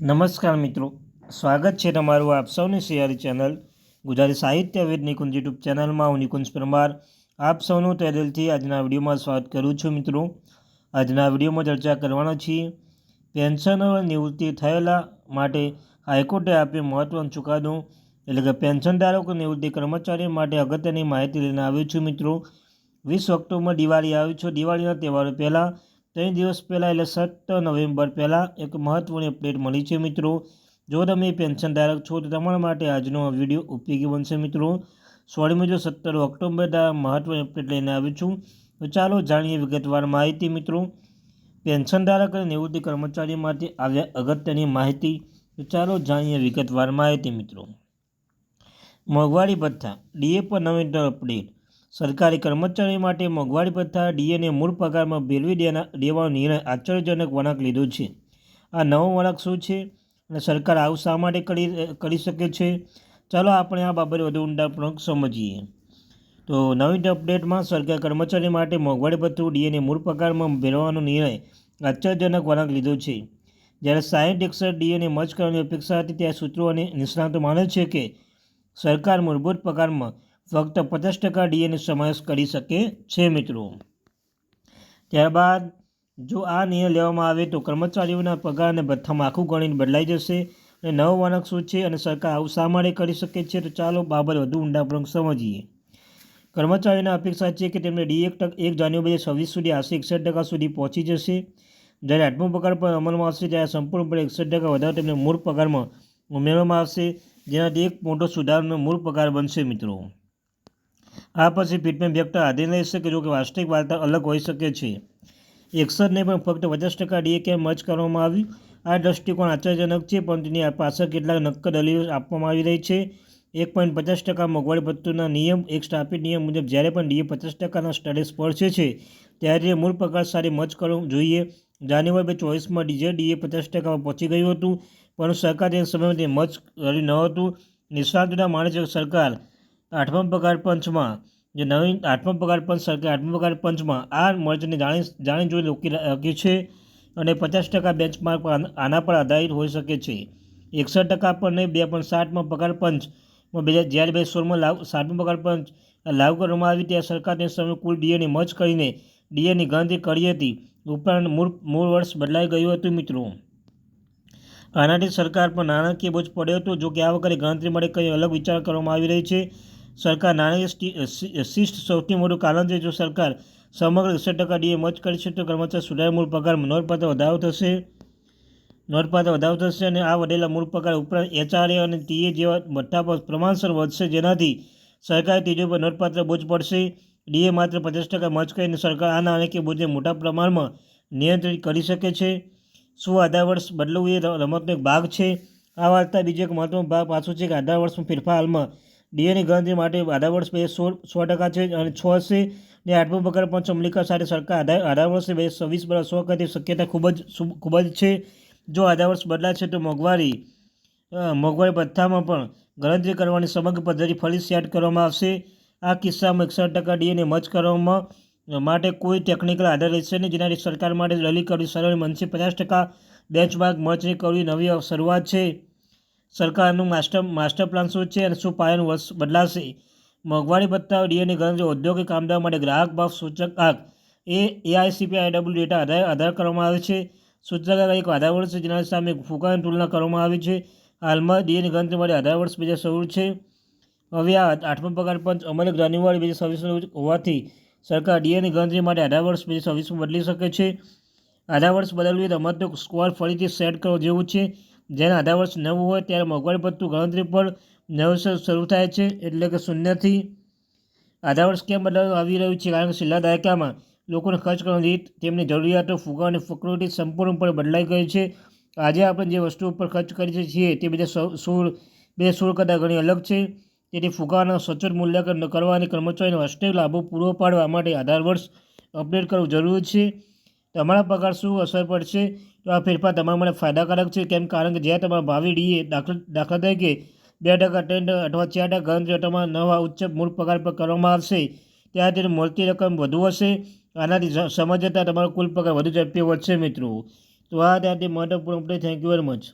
નમસ્કાર મિત્રો. સ્વાગત છે તમારું આપ સૌની સિયારી ચેનલ ગુજરાતી સાહિત્ય વેદ નિકુંજ યુટ્યુબ ચેનલમાં. હું નિકુંજ પરમાર. આપ સૌનું તે આજના વિડીયોમાં સ્વાગત કરું છું મિત્રો. આજના વિડીયોમાં ચર્ચા કરવાના છીએ. પેન્શનર નિવૃત્તિ થયેલા માટે હાઈકોર્ટે આપ્યો મહત્વનો ચુકાદો. એટલે કે પેન્શન ધારકો નિવૃત્તિ કર્મચારીઓ માટે અગત્યની માહિતી લઈને આવ્યો છું મિત્રો. વીસ ઓક્ટોબર દિવાળી આવ્યું છે. દિવાળીના તહેવારો પહેલાં ત્રણ દિવસ પહેલાં, એટલે સત્તર નવેમ્બર પહેલાં એક મહત્ત્વની અપડેટ મળી છે મિત્રો. જો તમે પેન્શન ધારક છો, તો તમારા માટે આજનો વીડિયો ઉપયોગી બનશે મિત્રો. સોળી મુજબ સત્તર ઓક્ટોબર મહત્ત્વની અપડેટ લઈને આવ્યું છું. તો ચાલો જાણીએ વિગતવાર માહિતી મિત્રો. પેન્શન ધારક અને નિવૃત્તિ કર્મચારી માટે આવ્યા અગત્યની માહિતી. તો ચાલો જાણીએ વિગતવાર માહિતી મિત્રો. મોંઘવારી ભથ્થા. ડીએ પર નવીનતમ અપડેટ. સરકારી કર્મચારી માટે મોંઘવારી ભથ્થા ડીએને મૂળ પગારમાં ભેળવી દેના, દેવાનો નિર્ણય આશ્ચર્યજનક વળાંક લીધો છે. આ નવો વળાંક શું છે? અને સરકાર આવું શા માટે કરી કરી શકે છે? ચાલો આપણે આ બાબતે વધુ ઊંડાણપૂર્વક સમજીએ. તો નવી અપડેટમાં સરકાર કર્મચારી માટે મોંઘવારી ભથ્થું ડીએને મૂળ પગારમાં ભેળવવાનો નિર્ણય આશ્ચર્યજનક વળાંક લીધો છે. જ્યારે સાહીઠ એકસઠ ડીએને મચ કરવાની અપેક્ષા હતી ત્યાં સૂત્રો અને નિષ્ણાતો માને છે કે સરકાર મૂળભૂત પગારમાં ફક્ત પચાસ ટકા ડીએનો સમાવેશ કરી શકે છે, મિત્રો. ત્યારબાદ, જો આ નિર્ણય લેવામાં આવે તો કર્મચારીઓના પગાર અને ભથ્થામાં આખું ગણીને બદલાઈ જશે અને નવો વાનક શું છે અને સરકાર આવું શા માટે કરી શકે છે. તો ચાલો બાબત વધુ ઊંડાપૂર્વક સમજીએ. કર્મચારીઓના અપેક્ષા છે કે તેમને ડી એક ટક એક જાન્યુઆરી છવ્વીસ સુધી આશરે એકસઠ ટકા સુધી પહોંચી જશે. જ્યારે આઠમો પગાર પર અમલમાં આવશે, ત્યારે સંપૂર્ણપણે એકસઠ ટકા વધારો તેમને મૂળ પગારમાં ઉમેરવામાં આવશે, જેનાથી એક મોટો સુધારનો મૂળ પગાર બનશે, મિત્રો. આ પછી ફીડબેક વ્યક્ત આધીન રહી શકે જો કે વાસ્તવિક વાર્તા અલગ હોઈ શકે છે. એક્સરને પણ ફક્ત પચાસ ટકા ડીએ મચ કરવામાં આવ્યું? આ દૃષ્ટિકોણ આશ્ચર્યજનક છે પણ તેની પાછળ કેટલાક નક્કર દલીલો આપવામાં આવી રહી છે. એક પોઈન્ટ પચાસ ટકા મોંઘવારી ભથ્થુના નિયમ, એક સ્થાપિત નિયમ મુજબ જ્યારે પણ ડીએ પચાસ ટકાના સ્ટડે સ્પર્શે છે, ત્યારે મૂળ પ્રકાર સાથે મચ કરવું જોઈએ. જાન્યુઆરી બે ચોવીસમાં ડીજે ડીએ પચાસ ટકામાં પહોંચી ગયું હતું, પરંતુ સરકાર તે સમયમાં તે મચ કર્યું ન હતું. નિષ્ણાતોના માને છે સરકાર આઠમા પગાર પંચમાં જે નવીન આઠમા પગાર પંચ સરકાર આઠમા પગાર પંચમાં આ મર્જને જાણી જાણી જોઈ રોકી રાખ્યું છે અને પચાસ ટકા બેન્ચમાર્ક આના પર આધારિત હોઈ શકે છે. એકસઠ ટકા પર નહીં બે પણ સાઠમાં પગાર પંચમાં બે હજાર, જ્યારે બે સોળમાં લાગુ સાતમા પગાર પંચ લાગુ કરવામાં આવી ત્યારે સરકારને સમય કુલ ડીએની મચ કરીને ડીએની ગણતરી કરી હતી. ઉપરાંત મૂળ મૂળ વર્ષ બદલાઈ ગયું હતું મિત્રો. આનાથી સરકાર પર નાણાકીય બોજ પડ્યો હતો, જો કે આ વખતે ગણતરી માટે કંઈ અલગ વિચાર કરવામાં આવી રહી છે. સરકાર નાણાકીય શિસ્ત સૌથી મોટું કારણ છે, જો સરકાર સમગ્ર એકસઠ ટકા ડીએ મચ કરશે તો કર્મચારી સુધારેલ મૂળ પગારમાં નોંધપાત્ર વધારો થશે. નોંધપાત્ર વધારો થશે અને આ વધેલા મૂળ પગાર ઉપરાંત એચઆરએ અને ટીએ જેવા ભથ્થા પર પ્રમાણસર વધશે. જેનાથી સરકારી ત્રીજો પર નોંધપાત્ર બોજ પડશે. ડીએ માત્ર પચાસ ટકા મચ કરીને સરકાર આ નાણાકીય બોજને મોટા પ્રમાણમાં નિયંત્રિત કરી શકે છે. શું આધાર વર્ષ બદલવું એ રમતનો એક ભાગ છે? આ વાર્તા બીજો એક મહત્વનો ભાગ પાછો છે કે આધાર વર્ષમાં ફેરફાર હાલમાં ડીએની ગણતરી માટે આધાર વર્ષ બે સો સો ટકા છે અને છ હશે ને આઠમો પગાર પંચ અમલીકરણ સાથે સરકાર આધાર આધાર વર્ષે બે છવ્વીસ બરાબર સો કરતી શક્યતા ખૂબ જ ખૂબ જ છે. જો આધાર વર્ષ બદલાશે તો મોંઘવારી મોંઘવારી ભથ્થામાં પણ ગણતરી કરવાની સમગ્ર પદ્ધતિ ફરી સેટ કરવામાં આવશે. આ કિસ્સામાં એકસઠ ટકા ડીએને મચ કરવામાં માટે કોઈ ટેકનિકલ આધાર રહેશે નહીં. જેનાથી સરકાર માટે દલીલ કરવી સરળ બનશે. પચાસ ટકા બેન્ચમાર્ક મચની કરવી નવી શરૂઆત છે. સરકારનું માસ્ટર માસ્ટર પ્લાન શું છે અને શું પાયાનું વર્ષ બદલાશે? મોંઘવારી ભથ્થા ડીએની ગણતરી ઔદ્યોગિક કામદાર માટે ગ્રાહક ભાવ સૂચક આંક. એ, એઆઈસીપી આઈડબ્લ્યુ ડેટા આધાર આધાર કરવામાં આવે છે. સૂચક એક આધાર વર્ષ છે, જેના સામે ફૂંકાની તુલના કરવામાં આવી છે. હાલમાં ડીએની ગણતરી માટે આધાર વર્ષ બે હજાર છે. હવે આ આઠમા પગાર પંચ અમલ જાન્યુઆરી બે હજાર છવ્વીસનો હોવાથી સરકાર ડીએની ગણતરી માટે આધાર વર્ષ બે હજાર બદલી શકે છે. આધાર વર્ષ બદલવી રમતનો સ્કોર ફરીથી સેટ કરવો જેવું છે. જેના આધાર વર્ષ નવું હોય ત્યારે મોંઘવારી ભથ્થું ગણતરી પર નવસર શરૂ થાય છે, એટલે કે શૂન્યથી આધાર વર્ષ કેમ બદલાવવામાં આવી રહ્યું છે? કારણ કે છેલ્લા દાયકામાં લોકોને ખર્ચ કરવાની રીત, તેમની જરૂરિયાતો ફુગા અને ફકરોટી સંપૂર્ણપણે બદલાઈ ગઈ છે. આજે આપણે જે વસ્તુઓ ઉપર ખર્ચ કરીએ છીએ તે બીજા સોળ, બે સોળ કરતાં ઘણી અલગ છે. તેથી ફુગાના સચોટ મૂલ્યાંકન કરવા અને કર્મચારીને વાસ્તવિક લાભો પૂરો પાડવા માટે આધાર વર્ષ અપડેટ કરવું જરૂરી છે. તમારા પગાર શું અસર પડશે? તો આ ફેરફાર તમારા માટે ફાયદાકારક છે. કેમ? કારણ કે જ્યાં તમારા ભાવિ ડીએ દાખલા દાખલા તરીકે બે ટકા ત્રણ અથવા ચાર ટકા તમારા નવા ઉચ્ચ મૂળ પગાર પર કરવામાં આવશે ત્યારે તેની મળતી રકમ વધુ હશે. આનાથી સમજતા તમારો કુલ પગાર વધુ ઝડપી વધશે મિત્રો. તો આ ત્યાંથી મહત્વપૂર્ણ થેન્ક યુ વેરી મચ